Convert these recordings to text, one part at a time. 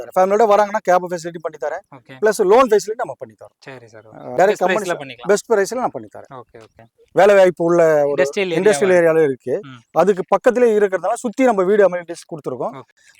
தரேன். ஃபேமிலியோட வராங்கன்னா கேப் ஃபெசிலிட்டி பண்ணி தரேன். ப்ளஸ் லோன் ஃபெசிலிட்டி நம்ம பண்ணி தரோம். சரி சார். டைரக்ட் பிரைஸ்ல கம்பெனி பண்ணிக்கலாம். பெஸ்ட் ப்ரைஸ்ல நான் பண்ணி தரேன். ஓகே ஓகே வேலை வாய்ப்பு உள்ள ஒரு இண்டஸ்ட்ரியல் ஏரியால இருக்கு. அதுக்கு பக்கத்துல இருக்கிறதுனால சுத்தி நம்ம வீடு அமெனிட்டிஸ் கொடுத்துருக்கோம்.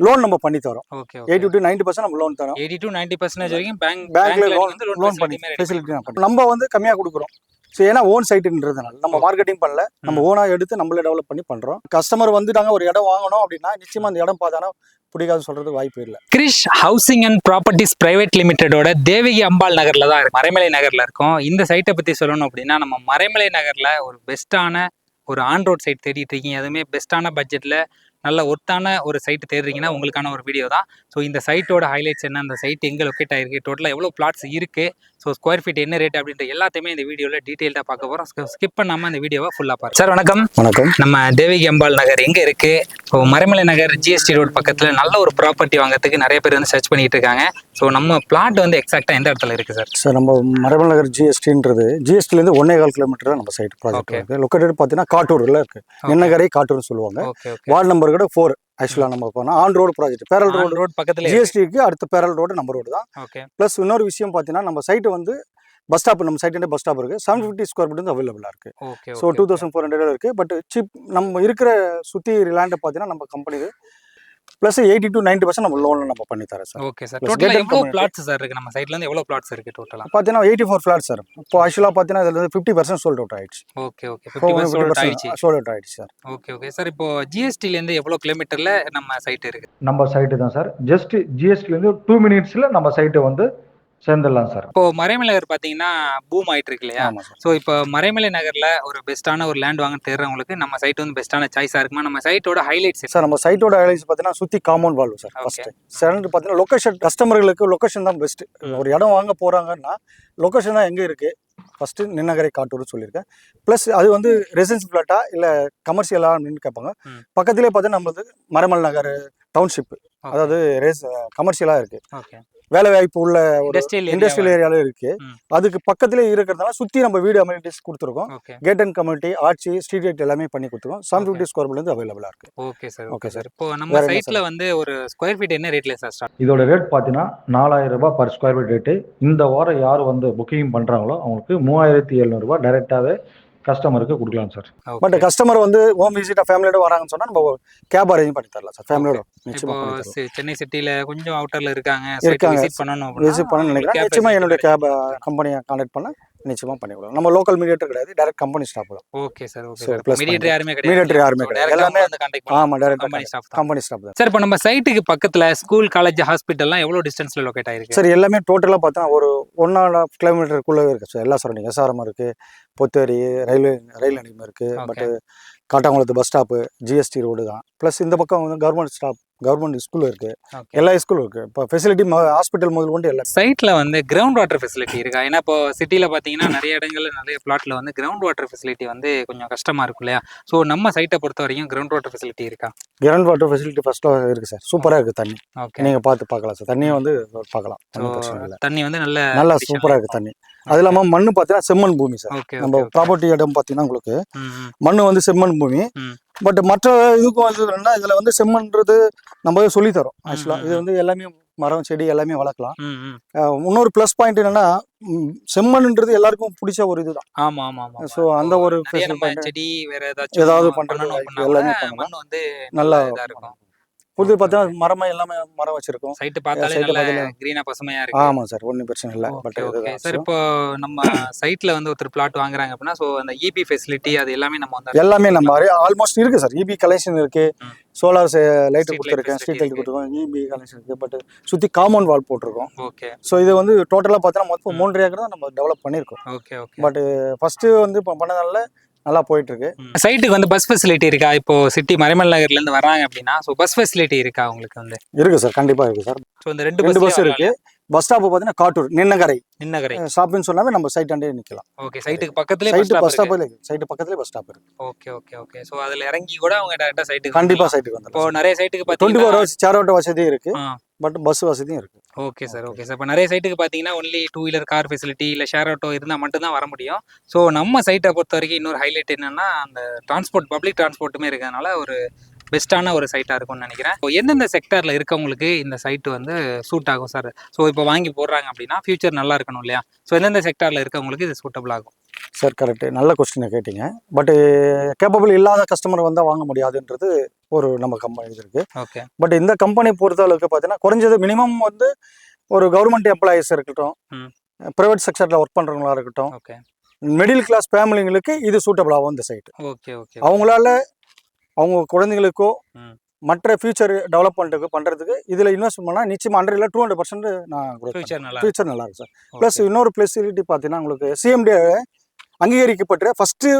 லோன் நம்ம பண்ணி தரோம். எயிட்டி டு நைன்டி பர்சன்ட் நம்ம லோன் தரோம். எயிட்டி டு நைன்டி பர்சன்டேஜ் வரைக்கும் பேங்க் பேங்க்ல லோன் லோன் பண்ணி ஃபெசிலிட்டி நம்ம வந்து கம்மியா கொடுக்குறோம். ஸோ ஏன்னா ஓன் சைட்டுன்றதுனால நம்ம மார்க்கெட்டிங் பண்ணல. நம்ம ஓனா எடுத்து நம்மளே டெவலப் பண்ணி பண்றோம். கஸ்டமர் வந்துட்டாங்க ஒரு இடம் வாங்கணும் அப்படின்னா நிச்சயமா அந்த இடம் பார்த்தானா பிடிக்காது சொல்றதுக்கு வாய்ப்பு இல்லை. Krish housing and properties private லிமிடெடோட Devaki Ambal நகர்ல தான் மறைமலை நகர்ல இருக்கோம். இந்த சைட்டை பத்தி சொல்லணும் அப்படின்னா நம்ம மறைமலை நகர்ல ஒரு பெஸ்ட்டான ஒரு ஆன் ரோட் சைட் தேடிட்டு இருக்கீங்க. அதுவுமே பெஸ்ட்டான பட்ஜெட்ல நல்ல ஒர்த்தான ஒரு சைட் தேடுறீங்கன்னா உங்களுக்கான ஒரு வீடியோ தான். ஸோ இந்த சைட்டோட ஹைலைட்ஸ் என்ன? அந்த சைட் எங்கே லொக்கேட் ஆயிருக்கு? டோட்டலாக எவ்வளோ பிளாட்ஸ் இருக்கு? ஸோ ஸ்கொயர் ஃபீட் என்ன ரேட் அப்படின்ற எல்லாத்தையுமே இந்த வீடியோவில் டீட்டெயில்டாக பார்க்க போகிறோம் ஸ்கிப் பண்ணாமல் இந்த வீடியோவை ஃபுல்லாக பாருங்க. சார் வணக்கம். வணக்கம். நம்ம தேவகி அம்பாள் நகர் எங்க இருக்கு? So Maraimalai Nagar GST road பக்கத்துல நல்ல ஒரு ப்ராப்பர்ட்டி வாங்குறதுக்கு நிறைய பேர் வந்து சர்ச் பண்ணிட்டு இருக்காங்க. ஸோ நம்ம பிளாட் வந்து எக்ஸாக்டா எந்த இடத்துல இருக்கு சார் சார் நம்ம மரபல் நகர் ஜிஎஸ்டின்றது ஜிஎஸ்டிலேருந்து ஒன்னே கால் கிலோமீட்டர் தான் நம்ம சைட் ப்ராஜெக்ட் Okay. இருக்கு. லொக்கேட்டட் பார்த்தீங்கன்னா காட்டூரில் இருக்கு. எண்ணகரை காட்டூர்னு சொல்லுவாங்க. வார்டு நம்பர் கூட ஃபோர் ஆக்சுவலாக நம்ம போனால் on road project parallel road road பக்கத்துல ஜிஎஸ்டிக்கு அடுத்த பேரல் ரோடு நம்ம ரோடு தான். ப்ளஸ் இன்னொரு விஷயம் பார்த்தீங்கன்னா நம்ம சைட்டு வந்து பஸ் ஸ்டாப் நம்ம சைட்டு பஸ் ஸ்டாப் இருக்கு. செவன் ஃபிஃப்டி ஸ்கொயர் ஃபீட் வந்து அவைலபிளாக இருக்கு. Okay so two thousand four hundred இருக்கு. பட் சீப் நம்ம இருக்கிற சுற்றி லேண்டை பார்த்தீங்கன்னா நம்ம company plus eighty to ninety percent நம்ம லோனில் நம்ம பண்ணி தரேன் சார் ஓகே சார் Plus டோட்டலா gated எவ்வளவு community. பிளாட்ஸ் சார் இருக்கு? நம்ம சைட்ல இருந்து எவ்வளவு பிளாட்ஸ் இருக்கு டோட்டலா பார்த்தீங்கன்னா எயிட்டி ஃபோர் ஃபிளாட் சார் இப்போ ஆக்சுவலாக பார்த்தீங்கன்னா இதில் வந்து ஃபிஃப்டி பர்சன்ட் சோல்ட் அவுட் ஆயிடுச்சு. ஓகே ஓகே சோல்ட் அவுட் ஆயிடுச்சு. சார் ஓகே ஓகே சார் இப்போ ஜிஎஸ்டில இருந்து எவ்வளவு கிலோமீட்டர்ல நம்ம சைட் இருக்கு? நம்ம சைட்டு தான் சார் ஜஸ்ட் ஜிஎஸ்டிலேருந்து டூ மினிட்ஸில் நம்ம சைட்டை வந்து சேர்ந்துடலாம் சார். இப்போ மறைமலை நகர் பாத்தீங்கன்னா பூம் ஆயிட்டு இருக்கு இல்லையா ஸோ இப்போ மறைமலை நகர்ல ஒரு பெஸ்ட்டான ஒரு லேண்ட் வாங்க தேடுறவங்களுக்கு நம்ம சைட் வந்து பெஸ்ட்டான சாய்ஸா இருக்குமா? நம்ம சைட்டோட ஹைலைட்ஸ் சார் நம்ம சைட்டோட ஹைலைட்ஸ் பார்த்தீங்கன்னா சுற்றி compound wall sir. First second பார்த்தீங்கன்னா லொக்கேஷன் கஸ்டமர்களுக்கு லொக்கேஷன் தான் பெஸ்ட் ஒரு இடம் வாங்க போகிறாங்கன்னா லொக்கேஷன் தான் எங்கே இருக்குது ஃபஸ்ட்டு நின்னகரை காட்டூர் சொல்லியிருக்கேன். ப்ளஸ் அது வந்து ரெசிடென்ஸ் பிளாட்டா இல்லை கமர்ஷியலா அப்படின்னு கேட்பாங்க. பக்கத்துலேயே பார்த்தீங்கன்னா நம்மளது மரமல் நகர் டவுன்ஷிப் அதாவது ரேஸ் கமர்ஷியலாக இருக்குது ஓகே வேலை வாய்ப்பு உள்ள ஒரு இண்டஸ்ட்ரியல் இருக்குது ம். அதுக்கு பக்கத்துலேயே இருக்கிறதுனால சுற்றி நம்ம வீடு அமெனிட்டிஸ் கொடுத்துருக்கோம். கேட் அண்ட் கம்யூனிட்டி ஆட்சி ஸ்ட்ரீட் லைட் எல்லாமே பண்ணி கொடுத்துருக்கோம். செவன். ஃபிஃப்டி ஸ்கொயர் ஃபீட் அவைலபிளாக இருக்குது ஓகே சார் ஓகே. சார். இப்போ நம்ம சைட்ல வந்து ஒரு ஸ்கொயர் ஃபீட் என்ன ரேட்ல சார் ஸ்டார்ட் இதோட ரேட் பார்த்தீங்கன்னா நாலாயிரம் ரூபாய் பர் ஸ்கொயர் ஃபீட் ரேட்டு இந்த வாரம் யார் வந்து புக்கிங் பண்ணுறாங்களோ அவங்களுக்கு மூவாயிரத்தி எழுநூறுபா டைரெக்டாகவே கஸ்டமருக்கு கொடுக்கலாம் சார் பட் கஸ்டமர் வந்து ஹோம் விசிட்டா ஃபேமிலியோட வராங்கன்னு சொன்னா நம்ம கேப் அரேஞ்ச் பண்ணி தரலாம் சார் ஃபேமிலியோட நிச்சயமா சென்னை சிட்டில கொஞ்சம் அவுட்டர்ல இருக்காங்க இருக்காங்க. விசிட் பண்ணணும் விசிட் பண்ண நினைக்கிறேன். நிச்சயமா என்னோட கேப் கம்பெனியை கான்டாக்ட் பண்ண நிச்சயமா பண்ணி கொடுக்கலாம். நம்ம லோக்கல் மீடியேட்டர் கிடையாது டைரக்ட் கம்பெனி ஸ்டாஃப் தான். Okay sir okay sir plus mediator யாருமே கிடையாது. Mediator யாருமே கிடையாது. எல்லாமே- வந்து கான்டாக்ட் பண்ணலாம் ஆமா direct company staff company staff தான். சார் இப்போ நம்ம சைட்டுக்கு பக்கத்துல ஸ்கூல் காலேஜ் ஹாஸ்பிட்டல்லாம் எவ்வளவு டிஸ்டன்ஸ்ல லொகேட் ஆயிருக்கு? சார் எல்லாமே டோட்டலாக பார்த்தா ஒரு ஒன் அண்ட் ஆஃப் கிலோமீட்டருக்குள்ளே இருக்கு சார் எல்லா சரௌண்டிங் எஸ்ஆர்எம் இருக்கு பொத்தேரி ரயில்வே ரயில் நிலையம் இருக்கு. Okay. பட் காட்டாங்குளத்து பஸ் ஸ்டாப்பு ஜிஎஸ்டி ரோடு தான். ப்ளஸ் இந்த பக்கம் வந்து கவர்மெண்ட் ஸ்டாப் கவர்மெண்ட் ஸ்கூல் இருக்கு. எல்லா ஸ்கூலும் இருக்கு. இப்போ ஃபெசிலிட்டி ஹாஸ்பிட்டல் முதல் கொண்டு எல்லா சைட்ல வந்து கிரவுண்ட் வாட்டர் ஃபெசிலிட்டி இருக்கா? ஏன்னா இப்போ சிட்டில பாத்தீங்கன்னா நிறைய இடங்கள்ல நிறைய பிளாட்ல வந்து கிரவுண்ட் வாட்டர் ஃபெசிலிட்டி வந்து கொஞ்சம் கஷ்டமா இருக்கும் இல்லையா? ஸோ நம்ம சைட்டை பொறுத்த வரைக்கும் கிரவுண்ட் வாட்டர் ஃபெசிலிட்டி இருக்கா? கிரவுண்ட் வாட்டர் ஃபெசிலிட்டி ஃபர்ஸ்ட்டாக இருக்கு சார். சூப்பராக இருக்கு தண்ணி. ஓகே நீங்க பார்த்து பார்க்கலாம் சார். தண்ணியை வந்து பார்க்கலாம். தண்ணி வந்து நல்ல நல்லா சூப்பராக இருக்கு தண்ணி. அது இல்லாமல் மண்ணு பார்த்தீங்கன்னா செம்மண் பூமி சார். நம்ம ப்ராப்பர்ட்டி இடம் பார்த்தீங்கன்னா உங்களுக்கு மண்ணு வந்து செம்மண் பூமி. பட் மற்ற இதுக்கும் வந்து என்னன்னா இதுல வந்து செம்மண்ன்றது நம்ம சொல்லி தரோம் ஆக்சுவலாக ம், இது வந்து எல்லாமே மரம் செடி எல்லாமே வளர்க்கலாம். இன்னொரு ப்ளஸ் பாயிண்ட் என்னன்னா செம்மண்ன்றது எல்லாருக்கும் பிடிச்ச ஒரு இதுதான். ஆமா ஆமா ஆமா ஸோ அந்த ஒரு செடி வேற ஏதாச்சும் ஏதாவது அப்படின்னா எல்லாமே பண்ணலாம். நல்லா இருக்கும். புது பார்த்தீங்கன்னா மரமா எல்லாமே மரம் வச்சிருக்கோம். சைட்டு பார்த்தாலே நல்ல கிரீனா பசுமையா இருக்கு. ஆமா சார் ஒன்றும் பிரச்சனை இல்லை. பட் சார் இப்போ நம்ம சைட்ல வந்து ஒருத்தர் பிளாட் வாங்குறாங்க அப்படின்னா ஸோ அந்த இபி ஃபெசிலிட்டி அது எல்லாமே நம்ம வந்து எல்லாமே நம்ம ஆல்மோஸ்ட் இருக்கு சார். இபி கலெக்ஷன் இருக்கு. சோலார் லைட் கொடுத்துருக்கேன் ஸ்ட்ரீட் லைட் கொடுத்துருக்கோம் இபி கலெக்ஷன் இருக்கு. பட் சுத்தி காம்பவுண்ட் வால் போட்டிருக்கோம். ஓகே. ஸோ இது வந்து டோட்டலாக பார்த்தோன்னா மொத்தம். மூன்று ஏக்கர் தான் நம்ம டெவலப் பண்ணியிருக்கோம். Okay okay. பட் ஃபர்ஸ்ட் வந்து பண்ணதால நல்லா போயிட்டு இருக்கு சைட்டுக்கு வந்து பஸ் ஃபெசிலிட்டி இருக்கா? இப்போ சிட்டி மறைமல் நகர்ல இருந்து வராங்க அப்படின்னா ஸோ பஸ் ஃபெசிலிட்டி இருக்கா உங்களுக்கு வந்து? இருக்கு சார் கண்டிப்பா இருக்கு சார் ஸோ இந்த ரெண்டு பஸ் இருக்கு. பஸ் ஸ்டாப் பார்த்தீங்கன்னா காட்டூர் நின்னகரை. நின்னகரை. ஷாப்னு சொன்னாவே நம்ம சைட் அண்டே நிக்கலாம். ஓகே சைட்டுக்கு பக்கத்துலேயே சைட்டு பஸ் ஸ்டாப் சைட்டு பக்கத்துலேயே பஸ் ஸ்டாப் இருக்கு. ஓகே ஓகே ஓகே ஸோ அதுல இறங்கி கூட அவங்க டேரக்டா சைட்டுக்கு கண்டிப்பா சைட்டுக்கு இப்போ வந்துடும் நிறைய சைட்டுக்கு பார்த்தீங்கன்னா ஹவர்ஸ் சேர் ஆட்டோ வசதி இருக்கு. பட் பஸ் வசதியும் இருக்கு. ஓகே சார் ஓகே சார் இப்போ நிறைய சைட்டுக்கு பார்த்தீங்கன்னா only two wheeler car facility இல்லை ஷேர் ஆட்டோ இருந்தால் மட்டும்தான் வர முடியும். ஸோ நம்ம சைட்டை பொறுத்த வரைக்கும் இன்னொரு ஹைலைட் என்னன்னா அந்த டிரான்ஸ்போர்ட் பப்ளிக் டிரான்ஸ்போர்ட்டுமே இருக்கிறதுனால ஒரு பெஸ்ட்டான ஒரு சைட்டாக இருக்கும்னு நினைக்கிறேன். இப்போ எந்தெந்த செக்டரில் இருக்கவங்களுக்கு இந்த சைட்டு வந்து சூட் ஆகும் சார் ஸோ இப்போ வாங்கி போடுறாங்க அப்படின்னா ஃபியூச்சர் நல்லா இருக்கணும் இல்லையா? ஸோ எந்தெந்த செக்டாரில் இருக்கவங்களுக்கு இது சூட்டபிள் ஆகும்? சார் கரெக்ட் நல்ல கொஸ்டினை கேட்டீங்க. பட் கேப்பபிள் இல்லாத கஸ்டமர் வந்தால் வாங்க முடியாதுன்றது ஒரு நம்ம கம்பெனி இது இருக்கு. ஓகே பட் இந்த கம்பெனி பொறுத்த அளவுக்கு பார்த்தீங்கன்னா குறைஞ்சது மினிமம் வந்து ஒரு கவர்மெண்ட் எம்ப்ளாயிஸ் இருக்கட்டும். ப்ரைவேட் செக்டரில் ஒர்க் பண்ணுறவங்களா இருக்கட்டும் ஓகே மிடில் கிளாஸ் ஃபேமிலிங்களுக்கு இது சூட்டபிள் ஆகும் இந்த சைட் ஓகே ஓகே அவங்களால அவங்க குழந்தைங்களுக்கோ. மற்ற ஃபியூச்சர் டெவலப்மெண்ட்டுக்கு பண்ணுறதுக்கு இதில் இன்வெஸ்ட் பண்ணால் நிச்சயமாக ஹண்ட்ரட் இல்லை டூ ஹண்ட்ரட் பர்சன்ட் நான் ஃபியூச்சர் நல்லா ஃபியூச்சர் நல்லா இருக்கும் சார். ப்ளஸ் இன்னொரு ஃபெசிலிட்டி பார்த்தீங்கன்னா உங்களுக்கு சிஎம்டி அங்கீகரிக்கப்பட்ட ஃபஸ்ட்டு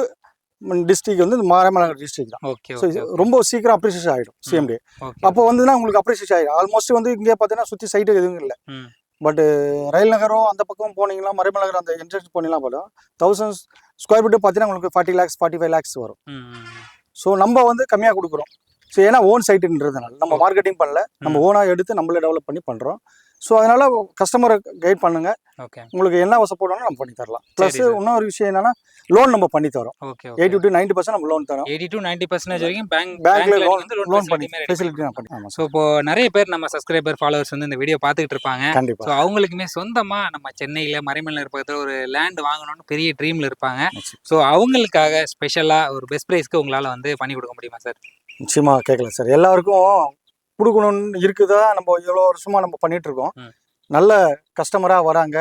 டிஸ்ட்ரிக்ட் வந்து இந்த மாரமலை டிஸ்ட்ரிக்ட் தான் ஓகே ஸோ ரொம்ப சீக்கிரம் அப்ரிசியேஷன் ஆகிடும் சிஎம்டி அப்போ வந்துன்னா உங்களுக்கு அப்ரிசியேட் ஆகிடும் ஆல்மோஸ்ட் வந்து இங்கே பார்த்தீங்கன்னா சுற்றி சைட்டு எதுவும் இல்லை. பட் ரயில் நகரம் அந்த பக்கம் போனீங்களா மறைமலை நகரம் அந்த என்ட்ரன்ஸ் போனீங்களா பார்த்தோம் தௌசண்ட் ஸ்கொயர் ஃபீட்டு பார்த்தீங்கன்னா உங்களுக்கு forty lakhs forty five lakhs வரும். ஸோ நம்ம வந்து கம்மியாக கொடுக்குறோம். ஸோ ஏன்னா ஓன் சைட்டுன்றதுனால நம்ம மார்க்கெட்டிங் பண்ணல. நம்ம ஓனாக எடுத்து நம்மளே டெவலப் பண்ணி பண்ணுறோம் ஸோ அதனால கஸ்டமரை கைட் பண்ணுங்க. ஓகே உங்களுக்கு என்ன சப்போர்ட் வேணும் நம்ம பண்ணி தரலாம். ப்ளஸ். இன்னொரு விஷயம் என்னன்னா லோன் நம்ம பண்ணி தரோம். Okay eighty to ninety percent நம்ம லோன் தரோம். எயிட்டி டு நைன்டி பர்சன்டேஜ் வரைக்கும் பேங்க் பேங்க்ல லோன் லோன் பண்ணி ஃபெசிலிட்டி நான் பண்ணி. ஆமாம் ஸோ இப்போ நிறைய பேர் நம்ம சப்ஸ்கிரைபர் ஃபாலோவர்ஸ் வந்து இந்த வீடியோ பார்த்துக்கிட்டு இருப்பாங்க. ஸோ கண்டிப்பாக அவங்களுக்குமே சொந்தமா நம்ம சென்னையில மறைமலை பக்கத்துல ஒரு லேண்ட் வாங்கணும்னு பெரிய ட்ரீம்ல இருப்பாங்க. ஸோ அவங்களுக்காக ஸ்பெஷலா ஒரு பெஸ்ட் ப்ரைஸ்க்கு உங்களால வந்து பண்ணி கொடுக்க முடியுமா சார் நிச்சயமாக கேட்கல சார் எல்லாருக்கும் கொடுக்கணும்னு இருக்குதா? நம்ம இவ்வளோ வருஷமா நம்ம பண்ணிட்டு இருக்கோம். நல்ல கஸ்டமராக வராங்க.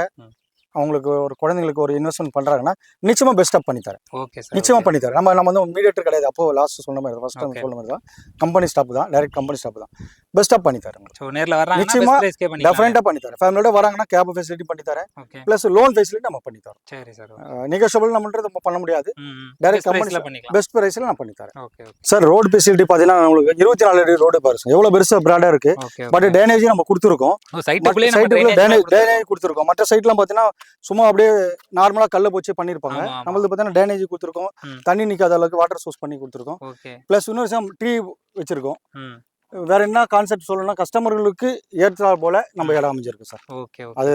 அவங்களுக்கு ஒரு குழந்தைங்களுக்கு ஒரு இன்வெஸ்ட்மெண்ட் பண்ணுறாங்கன்னா நிச்சயமாக பெஸ்ட்டாக பண்ணி தரேன். ஓகே சார் நிச்சயமாக பண்ணி தரேன். நம்ம நம்ம வந்து மீடியேட்டர் கிடையாது. அப்போ லாஸ்ட் சொன்ன மாதிரி ஃபர்ஸ்ட் டைம் Okay. சொன்ன மாதிரி தான். கம்பெனி ஸ்டாப் தான். டைரக்ட் கம்பெனி ஸ்டாப் தான். பெஸ்ட்டாக பண்ணி தரேன் ஸோ நேர்ல வர்றாங்கன்னா நிச்சயமா பெஸ்ட் ப்ரைஸ்க்கே பண்ணி தரேன். ஃபேமிலியோட வராங்கன்னா கேப் ஃபெசிலிட்டி பண்ணி தரேன். ப்ளஸ் லோன் ஃபெசிலிட்டி நம்ம பண்ணி தரோம். சரி சார் நெகோஷியபிள் நம்மன்றது நம்ம பண்ண முடியாது. டைரக்ட் பண்ணிக்கலாம். பெஸ்ட் ப்ரைஸில் நான் பண்ணி தரேன். சார் ரோடு ஃபெசிலிட்டி பார்த்தீங்கன்னா நம்மளுக்கு இருபத்தி நாலு அடி ரோடு பாருங்க எவ்வளோ பெருசாக ப்ராடாக இருக்கு. பட் டேனேஜ் நம்ம கொடுத்துருக்கோம். சைட்டுக்குள்ளே நம்ம டேனேஜ் கொடுத்துருக்கோம். மற்ற சைட்லாம் பார்த்தீங்கன்னா சும்மா அப்படியே நார்மலாக கல்லை போச்சு பண்ணியிருப்பாங்க. நம்மளது பார்த்தீங்கன்னா டேனேஜ் கொடுத்துருக்கோம். தண்ணி நிற்காத அளவுக்கு வாட்டர் சோர்ஸ் பண்ணி கொடுத்துருக்கோம். ப்ளஸ் இன்னொரு விஷயம் ட்ரீ வச்சிருக்கோம். வேற என்ன கான்செப்ட் சொல்லணும்னா கஸ்டமர்களுக்கு ஏற்றால் போல நம்ம இடம் அமைஞ்சிருக்கு சார். ஓகே அது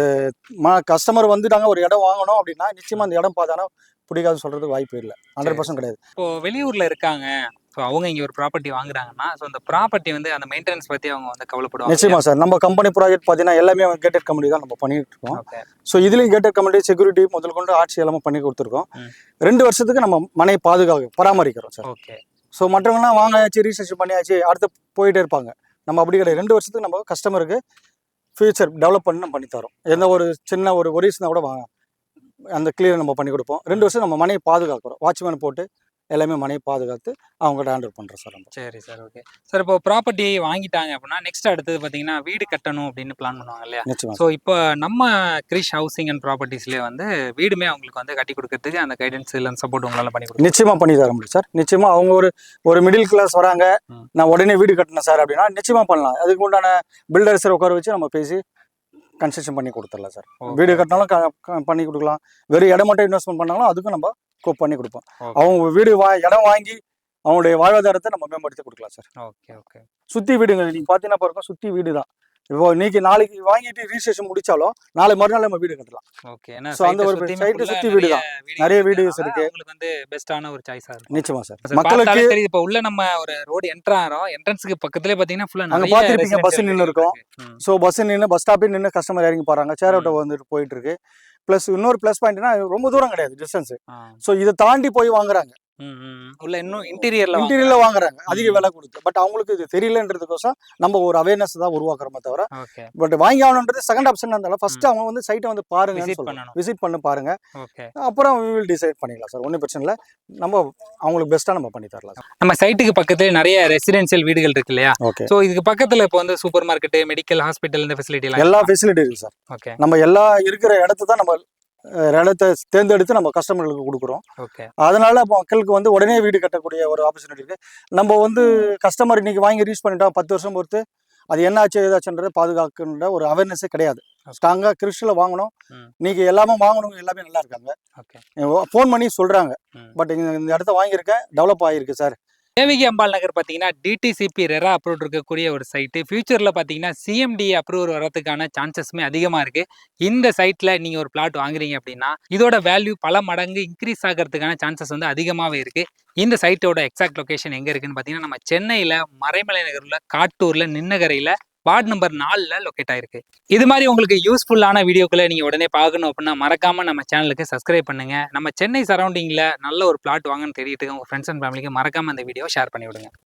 மா கஸ்டமர் வந்துட்டாங்க ஒரு இடம் வாங்கணும் அப்படின்னா நிச்சயமா அந்த இடம் பார்த்தானா பிடிக்காதுன்னு சொல்றதுக்கு வாய்ப்பு இல்லை. ஹண்ட்ரட் பர்சன்ட் கிடையாது. இப்போ வெளியூர்ல இருக்காங்க. ஸோ அவங்க இங்க ஒரு ப்ராப்பர்ட்டி வாங்குறாங்கன்னா ஸோ அந்த ப்ராப்பர்ட்டி வந்து அந்த மெயின்டெனன்ஸ் பத்தி அவங்க வந்து கவலைப்படுவாங்க நிச்சயமா சார். நம்ம கம்பெனி ப்ராஜெக்ட் பார்த்தீங்கன்னா எல்லாமே கேட்டட் கம்பெனி தான் நம்ம பண்ணிட்டு இருக்கோம். ஸோ இதுலேயும் கேட்டட் கம்பெனி செக்யூரிட்டி முதல் கொண்டு ஆட்சி எல்லாமே பண்ணி கொடுத்துருக்கோம். ரெண்டு வருஷத்துக்கு நம்ம மனை பாதுகாக்க பராமரிக்கிறோம் சார். ஓகே. ஸோ மற்றவங்கலாம் வாங்கியாச்சு ரீசர்ச் பண்ணியாச்சு அடுத்து போயிட்டே இருப்பாங்க. நம்ம அப்படி கிடையாது. ரெண்டு வருஷத்துக்கு நம்ம கஸ்டமருக்கு ஃபியூச்சர் டெவலப் பண்ணி நம்ம பண்ணித்தரோம். எந்த ஒரு சின்ன ஒரு ஒரிஸ்னா கூட வாங்க. அந்த கிளியர் நம்ம பண்ணி கொடுப்போம். ரெண்டு வருஷம் நம்ம மனையை பாதுகாக்கிறோம். வாட்ச்மேன் போட்டு எல்லாமே மனையை பாதுகாத்து அவங்ககிட்ட ஹேண்டில் பண்ணுறோம் சார் நம்ம. சரி சார் ஓகே சார் இப்போ ப்ராப்பர்ட்டி வாங்கிட்டாங்க அப்படின்னா நெக்ஸ்ட் அடுத்தது பார்த்தீங்கன்னா வீடு கட்டணும் அப்படின்னு பிளான் பண்ணுவாங்க இல்லையா? நிச்சயமா ஸோ இப்போ நம்ம கிரிஷ் ஹவுசிங் அண்ட் ப்ராப்பர்ட்டிஸ்லேயே வந்து வீடுமே அவங்களுக்கு வந்து கட்டி கொடுக்கறதுக்கு அந்த கைடன்ஸ் இல்லை சப்போர்ட் உங்களால் பண்ணி கொடுக்கும் நிச்சயமா பண்ணி தர முடியும் சார். நிச்சயமா அவங்க ஒரு ஒரு மிடில் கிளாஸ் வராங்க. நான் உடனே வீடு கட்டினேன் சார் அப்படின்னா நிச்சயமா பண்ணலாம். அதுக்கு உண்டான பில்டர்ஸை உட்கார வச்சு நம்ம பேசி கன்ஸ்ட்ரக்ஷன் பண்ணி கொடுத்துடலாம் சார். வீடு கட்டினாலும் பண்ணி கொடுக்கலாம். வெறும் இடம் மட்டும் இன்வெஸ்ட்மெண்ட் பண்ணாலும் அதுக்கும் நம்ம பண்ணி கொடுப்போம். அவங்க வீடு வா இடம் வாங்கி அவங்களுடைய வாழ்வாதாரத்தை நம்ம மேம்படுத்தி கொடுக்கலாம் சார் ஓகே ஓகே சுத்தி வீடுங்க நீங்க பாத்தீங்கன்னா பாருங்க சுத்தி வீடு தான் இப்போ இன்னைக்கு நாளைக்கு வாங்கிட்டு ரிஜிஸ்ட்ரேஷன் முடிச்சாலும் நாளை மறுநாள் நம்ம வீடு கட்டலாம். ஓகே So, அந்த ஒரு full-ஆ சுத்தி வீடு தான். நிறைய வீடுஸ் இருக்கு. அவங்களுக்கு வந்து பெஸ்ட்டான ஒரு சாய்ஸாக இருக்கும். நிச்சயமா சார். மக்களுக்கு தெரியுது. இப்போ உள்ள நம்ம ஒரு ரோடு என்டர் ஆகிறோம். என்ட்ரன்ஸ்க்கு பக்கத்துலேயே பார்த்தீங்கன்னா ஃபுல்லாக நிறைய பார்த்திருப்பீங்க, residential நின்னு இருக்கும். ஸோ பஸ் நின்று பஸ் ஸ்டாப்பில் நின்று கஸ்டமர் இறங்கி போறாங்க. சேர் ஆட்டோ வந்துட்டு போயிட்டு இருக்கு. ப்ளஸ் இன்னொரு ப்ளஸ் பாயிண்ட்னா ரொம்ப தூரம் கிடையாது டிஸ்டன்ஸ். ஸோ இதை தாண்டி போய் வாங்குறாங்க. உள்ள இன்னும் இன்டீரியர்ல இன்டீரியர்ல வாங்குறாங்க. அதிக விலை கொடுத்து. பட் அவங்களுக்கு இது தெரியலன்றதுக்கோசம் நம்ம ஒரு அவேர்னஸ் தான் உருவாக்குறோமே தவிர பட் வாங்கி ஆகணுன்றது செகண்ட் ஆப்ஷன் இருந்தாலும் ஃபர்ஸ்ட் அவங்க வந்து சைட்டை வந்து பாருங்க விசிட் பண்ணி பாருங்க. அப்புறம் வில் டிசைட் பண்ணிக்கலாம் சார் ஒன்றும் பிரச்சனை இல்லை. நம்ம அவங்களுக்கு பெஸ்ட்டாக நம்ம பண்ணி தரலாம் சார் நம்ம சைட்டுக்கு பக்கத்துல நிறைய ரெசிடென்சியல் வீடுகள் இருக்கு இல்லையா? ஓகே சோ இதுக்கு பக்கத்துல இப்போ வந்து சூப்பர் மார்க்கெட் மெடிக்கல் ஹாஸ்பிட்டல் இந்த ஃபெசிலிட்டி எல்லாம் எல்லா ஃபெசிலிட்டி இருக்கு சார் ஓகே நம்ம எல்லா இருக்கிற இடத்த தான் நம்ம இடத்த தேர்ந்தெடுத்து நம்ம கஸ்டமர்களுக்கு கொடுக்குறோம். ஓகே. அதனால மக்களுக்கு வந்து உடனே வீடு கட்டக்கூடிய ஒரு ஆப்பர்ச்சுனிட்டி இருக்கு. நம்ம வந்து கஸ்டமர் இன்னைக்கு வாங்கி ரீச் பண்ணிட்டோம் பத்து வருஷம் பொறுத்து. அது என்ன ஆச்சு ஏதாச்சுன்றது பாதுகாக்கின்ற ஒரு அவேர்னஸே கிடையாது. ஸ்ட்ராங்காக கிறிஸ்டில் வாங்கணும். இன்னைக்கு எல்லாமே வாங்கணும் எல்லாமே நல்லா இருக்காங்க. ஓகே ஃபோன் பண்ணி சொல்றாங்க. ம். பட் இந்த இந்த இடத்த வாங்கியிருக்கேன் டெவலப் ஆகிருக்கு சார் தேவகி அம்பாள் நகர் பார்த்தீங்கன்னா டிடிசிபி ரெரா அப்ரூவ் இருக்கக்கூடிய ஒரு சைட்டு ஃபியூச்சரில் பார்த்தீங்கன்னா சிஎம்டி அப்ரூவ் வரதுக்கான சான்சஸுமே அதிகமாக இருக்குது இந்த சைட்டில் நீங்கள் ஒரு பிளாட் வாங்குறீங்க அப்படின்னா இதோட வேல்யூ பல மடங்கு இன்க்ரீஸ் ஆகிறதுக்கான சான்சஸ் வந்து அதிகமாகவே இருக்குது இந்த சைட்டோட எக்ஸாக்ட் லொக்கேஷன் எங்கே இருக்குன்னு பார்த்தீங்கன்னா நம்ம சென்னையில் மறைமலை நகரில் காட்டூரில் நின்னகரையில் வார்டு நம்பர் நாலில் லொக்கேட் ஆயிருக்கு. இது மாதிரி உங்களுக்கு யூஸ்ஃபுல்லான வீடியோக்களை நீங்கள் உடனே பார்க்கணும் அப்படின்னா மறக்காம நம்ம சேனலுக்கு சப்ஸ்கிரைப் பண்ணுங்க. நம்ம சென்னை சரௌண்டிங்கில் நல்ல ஒரு பிளாட் வாங்கன்னு தேடிட்டு உங்கள் ஃப்ரெண்ட்ஸ் அண்ட் ஃபேமிலிக்கு மறக்காம அந்த வீடியோ ஷேர் பண்ணி விடுங்க